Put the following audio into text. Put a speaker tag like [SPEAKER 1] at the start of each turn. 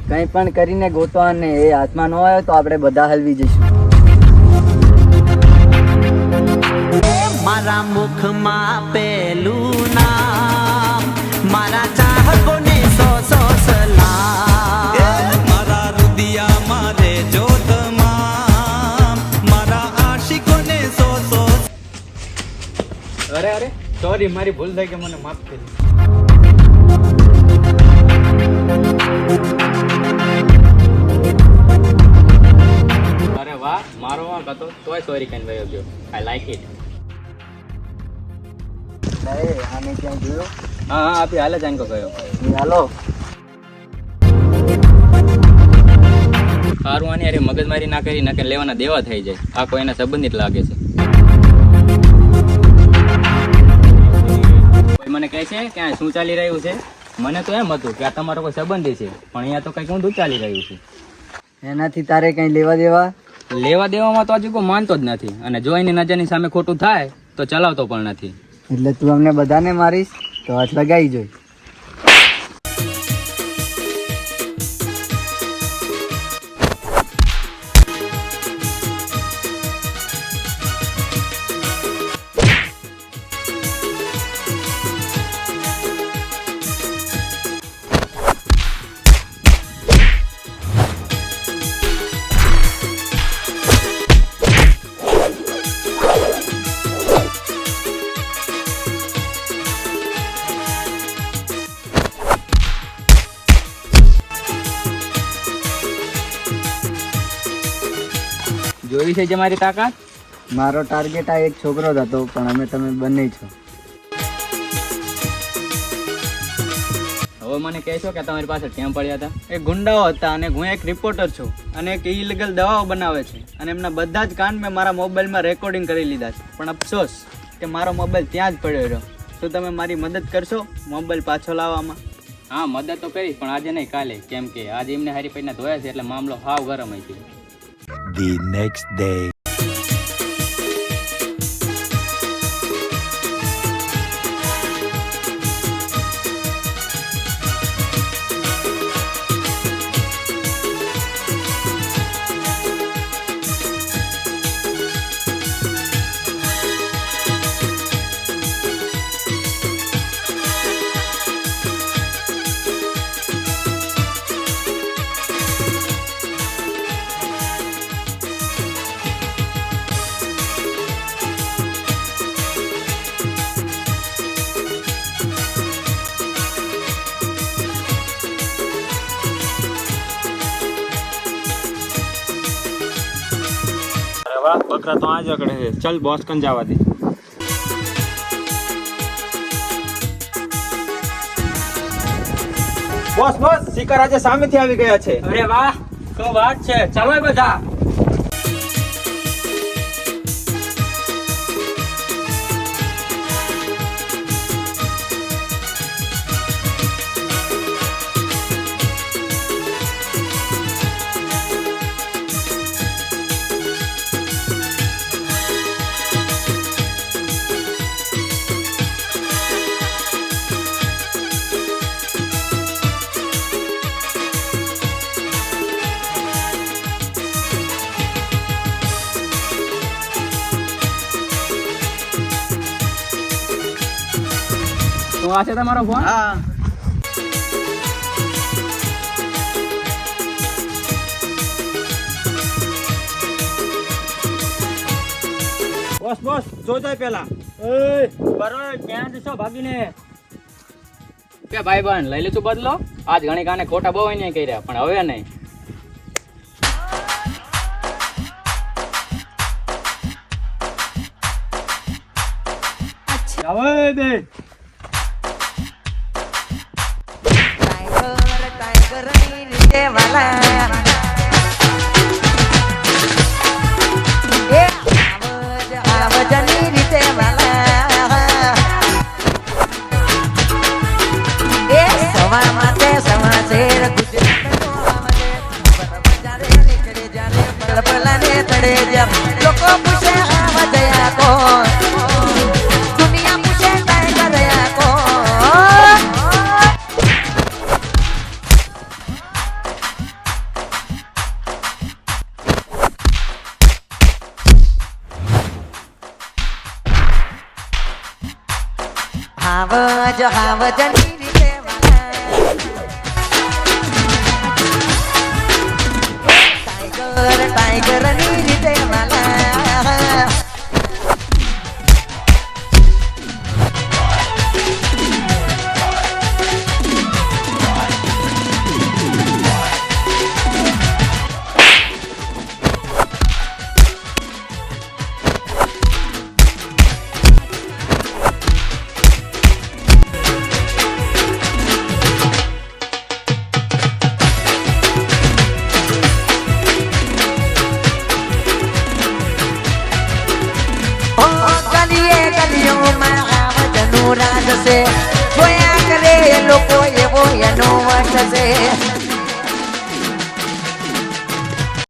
[SPEAKER 1] કંઈ પણ કરીને ગોતવા ને એ હાથમાં ન આવ્યો તો આપણે બધા હલવી જઈશું.
[SPEAKER 2] મારા મુખમાં પેલું નામ મારા ચાહકોને સો સો સલામ
[SPEAKER 3] મારા રુદિયા મારે જો તમામ મારા આશિકોને સો સો
[SPEAKER 4] અરે અરે સોરી મારી ભૂલ થઈ કે મને માફ કરી અરે મારો વાંક હતો તોય સોરી કહીને વયો ગયો. આઈ લાઈક ઇટ
[SPEAKER 1] આને ક્યાંય જોયો?
[SPEAKER 4] હા હા આપી હાલે જાણકો ગયો
[SPEAKER 1] હાલો.
[SPEAKER 4] સારું આની અરે મગજમારી ના કરી નકે લેવાના દેવા થઈ જાય. આ કોઈના સંબંધિત લાગે છે. કોઈ મને કહે છે કે આ શું ચાલી રહ્યું છે? મને તો એમ હતું કે આ તમારો કોઈ સંબંધી છે પણ અહીંયા તો કંઈક ઊંધું ચાલી રહ્યું છે.
[SPEAKER 1] એનાથી તારે કંઈ લેવા દેવા?
[SPEAKER 4] લેવા દેવામાં તો હજુ કોઈ માનતો જ નથી. અને જો એની નજરની સામે ખોટું થાય, તો ચલાવતો પણ નથી.
[SPEAKER 1] એટલે તું અમને બધાને મારીશ, તો હાથ લગાવી જોઈ.
[SPEAKER 4] જોઈ છે જે મારી તાકાત?
[SPEAKER 1] મારો ટાર્ગેટ આ એક છોકરો જ હતો પણ અમે તમે બંને છો.
[SPEAKER 4] હવે મને કહેશો કે તમારી પાસે કેમ પડ્યા હતા? એ ગુંડાઓ હતા અને હું એક રિપોર્ટર છું અને એક ઇલીગલ દવાઓ બનાવે છે અને એમના બધા જ કાન મેં મારા મોબાઈલમાં રેકોર્ડિંગ કરી લીધા છે. પણ અફસોસ કે મારો મોબાઈલ ત્યાં જ પડ્યો રહ્યો. શું તમે મારી મદદ કરશો મોબાઈલ પાછો લાવવામાં? હા મદદ તો કરીશ પણ આજે નહીં કાલે. કેમ કે આજે એમને હારી પૈના ધોયા છે એટલે મામલો હાવ ગરમ હોય છે.
[SPEAKER 3] The next day.
[SPEAKER 5] બકરા તો આ જ અકડે છે. ચલ બોસ કન જવા દે. બોસ બોસ શિકાર આજે સામેથી આવી ગયા છે.
[SPEAKER 4] અરે વાહ શું વાત છે. ચાલો બધા. તો આ છે તમારો ફોન
[SPEAKER 1] હા.
[SPEAKER 5] બોસ બસ જો જાય પેલા.
[SPEAKER 4] બરો ક્યાં જશો ભાગીને. કે ભાઈ બન લઈ લીધું બદલો? આજ ઘણી કાને ખોટા બહુ નહીં કર્યા પણ હવે નહીં.
[SPEAKER 5] હવે
[SPEAKER 2] và la હાવજ હાવજની રીતે વાલા. ટાઈગર ટાઈગરની રાજ છે. જોયા કરે લોકો એવો એનો વટ છે.